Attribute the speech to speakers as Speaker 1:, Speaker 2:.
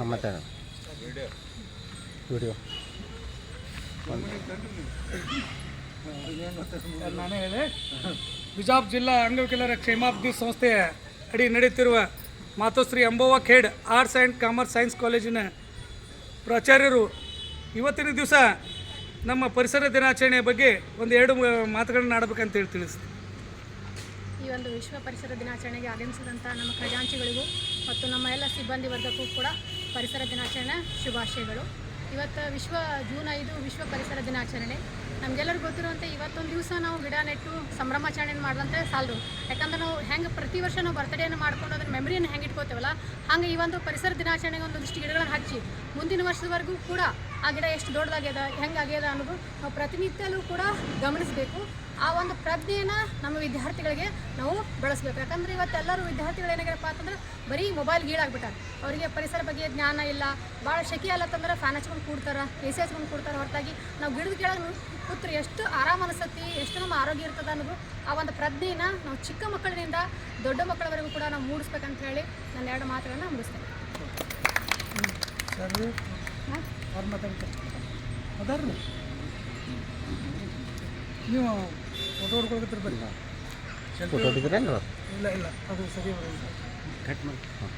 Speaker 1: ಹಾಂ ಮತ್ತೆ ವಿಡಿಯೋ
Speaker 2: ನಾನೇ ಹೇಳಿ. ಬಿಜಾಪ್ ಜಿಲ್ಲಾ ಅಂಗವಿಕಲರ ಕ್ಷೇಮಾಭಿವೃದ್ಧಿ ಸಂಸ್ಥೆಯ ಅಡಿ ನಡೆಯುತ್ತಿರುವ Matoshri Ambova Khed arts and commerce science ಕಾಲೇಜಿನ ಪ್ರಾಚಾರ್ಯರು ಇವತ್ತಿನ ದಿವಸ ನಮ್ಮ ಪರಿಸರ ದಿನಾಚರಣೆಯ ಬಗ್ಗೆ ಒಂದು ಎರಡು ಮಾತುಗಳನ್ನು ಆಡಬೇಕಂತ ಹೇಳಿ ತಿಳಿಸ್ತೀನಿ.
Speaker 3: ಈ ಒಂದು ವಿಶ್ವ ಪರಿಸರ ದಿನಾಚರಣೆಗೆ ಆಗಮಿಸಿದಂಥ ನಮ್ಮ ಖಜಾಂಚಿಗಳಿಗೂ ಮತ್ತು ನಮ್ಮ ಎಲ್ಲ ಸಿಬ್ಬಂದಿ ವರ್ಗಕ್ಕೂ ಕೂಡ ಪರಿಸರ ದಿನಾಚರಣೆ ಶುಭಾಶಯಗಳು. ಇವತ್ತು ವಿಶ್ವ ಜೂನ್ ಐದು ವಿಶ್ವ ಪರಿಸರ ದಿನಾಚರಣೆ. ನಮಗೆಲ್ಲರಿಗೂ ಗೊತ್ತಿರುವಂತೆ ಇವತ್ತೊಂದು ದಿವಸ ನಾವು ಗಿಡ ನೆಟ್ಟು ಸಂಭ್ರಮಾಚರಣೆ ಮಾಡ್ದಂತೆ ಸಾಲದು. ಯಾಕಂದ್ರೆ ನಾವು ಹೆಂಗೆ ಪ್ರತಿ ವರ್ಷ ನಾವು ಬರ್ತ್ಡೇನ ಮಾಡ್ಕೊಂಡು ಅದ್ರ ಮೆಮರಿಯನ್ನು ಹೆಂಗೆ ಇಟ್ಕೋತೇವಲ್ಲ, ಹಾಗೆ ಈ ಒಂದು ಪರಿಸರ ದಿನಾಚರಣೆಗೆ ಒಂದೊಂದಿಷ್ಟು ಗಿಡಗಳನ್ನು ಹಚ್ಚಿ, ಮುಂದಿನ ವರ್ಷದವರೆಗೂ ಕೂಡ ಆ ಗಿಡ ಎಷ್ಟು ದೊಡ್ಡದಾಗ್ಯದ ಹೆಂಗೆ ಆಗ್ಯದ ಅನ್ನೋದು ನಾವು ಪ್ರತಿನಿತ್ಯಲ್ಲೂ ಕೂಡ ಗಮನಿಸಬೇಕು. ಆ ಒಂದು ಪ್ರಜ್ಞೆಯನ್ನು ನಮ್ಮ ವಿದ್ಯಾರ್ಥಿಗಳಿಗೆ ನಾವು ಬೆಳೆಸ್ಬೇಕು. ಯಾಕಂದ್ರೆ ಇವತ್ತೆಲ್ಲರೂ ವಿದ್ಯಾರ್ಥಿಗಳು ಏನಾಗ್ಯಾರಪ್ಪ ಅಂತಂದ್ರೆ ಬರೀ ಮೊಬೈಲ್ ಗೀಳಾಗ್ಬಿಟ್ಟಾರೆ ಅವರಿಗೆ ಪರಿಸರ ಬಗ್ಗೆ ಜ್ಞಾನ ಇಲ್ಲ, ಭಾಳ ಶೆಕೆ ಅಲ್ಲತ್ತಂದ್ರೆ ಫ್ಯಾನ್ ಹಚ್ಕೊಂಡು ಕೂಡ್ತಾರೆ ಎ ಸಿ ಹಚ್ಕೊಂಡು ಕೂಡ್ತಾರೆ. ಹೊರತಾಗಿ ನಾವು ಗಿಡದ ಕೆಳಗೆ ಕೂತ್ರೆ ಎಷ್ಟು ಆರಾಮ ಅನಿಸ್ತತಿ, ಎಷ್ಟು ನಮ್ಮ ಆರೋಗ್ಯ ಇರ್ತದೆ ಅನ್ನೋದು ಆ ಒಂದು ಪ್ರಜ್ಞೆನ ನಾವು ಚಿಕ್ಕ ಮಕ್ಕಳಿನಿಂದ ದೊಡ್ಡ ಮಕ್ಕಳವರೆಗೂ ಕೂಡ ನಾವು ಮೂಡಿಸ್ಬೇಕಂತ ಹೇಳಿ ನನ್ನ ಎರಡು ಮಾತುಗಳನ್ನು ಮುಗಿಸ್ತೇನೆ.
Speaker 2: ನೀವು ಫೋಟೋ ಹೊಡ್ಕೊಳಕತ್ತೀರಿ ಬರಲ್ಲ
Speaker 1: ಫೋಟೋ ಹೊಡಿದ್ರೇನು
Speaker 2: ಇಲ್ಲ ಇಲ್ಲ. ಅದು ಸರಿ ಬರೋಲ್ಲ
Speaker 1: ಕಟ್ ಮಾಡಿ. ಹಾಂ.